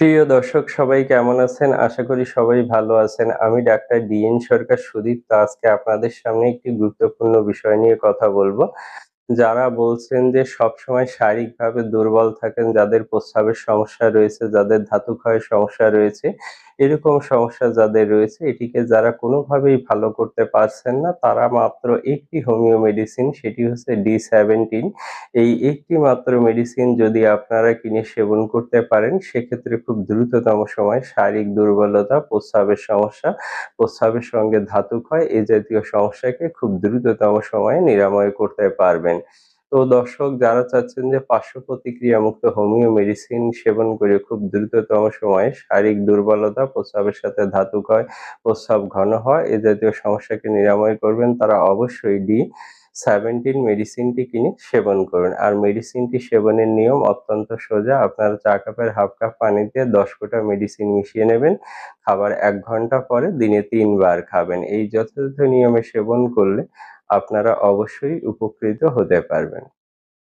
প্রিয় দর্শক, সবাই কেমন আছেন? আশা করি সবাই ভালো আছেন। আমি ডাক্তার ডিএন সরকার সুদীপ। আজকে আপনাদের সামনে একটি গুরুত্বপূর্ণ বিষয় নিয়ে কথা বলব। যারা বলছেন যে সবসময় শারীরিকভাবে দুর্বল থাকেন, যাদের প্রস্রাবের সমস্যা রয়েছে, যাদের ধাতু ক্ষয়ের সমস্যা রয়েছে, এরকম সমস্যা যাদের রয়েছে এটিকে যারা কোনোভাবেই ভালো করতে পারছেন না, তারা মাত্র একটি হোমিও মেডিসিন সেটি হচ্ছে D17 এই একটি মাত্র মেডিসিন যদি আপনারা কিনে সেবন করতে পারেন, সেক্ষেত্রে খুব দ্রুততম সময়ে শারীরিক দুর্বলতা, প্রস্রাবের সমস্যা, প্রস্রাবের সঙ্গে ধাতু ক্ষয় এ জাতীয় সমস্যাকে খুব দ্রুততম সময়ে নিরাময় করতে পারবেন। তো দর্শক যারা চাচ্ছেন যে পার্শ্ব প্রতিক্রিয়ামুক্ত হোমিও মেডিসিন সেবন করে খুব দ্রুততম সময়ে শারীরিক দুর্বলতা, প্রস্রাবের সাথে ধাতু ক্ষয়, প্রস্রাব ঘন হয় এ জাতীয় সমস্যাকে নিরাময় করবেন তারা অবশ্যই D17 মেডিসিনটি কিনে সেবন করুন। আর মেডিসিনটি সেবনের নিয়ম অত্যন্ত সোজা। আপনারা চা কাপের হাফ কাপ পানিতে ১০ ফোঁটা মেডিসিন মিশিয়ে নেবেন। খাবার এক ঘণ্টা পরে দিনে তিনবার খাবেন। এই যথাযথ নিয়মে সেবন করলে আপনারা অবশ্যই উপকৃত হতে পারবেন।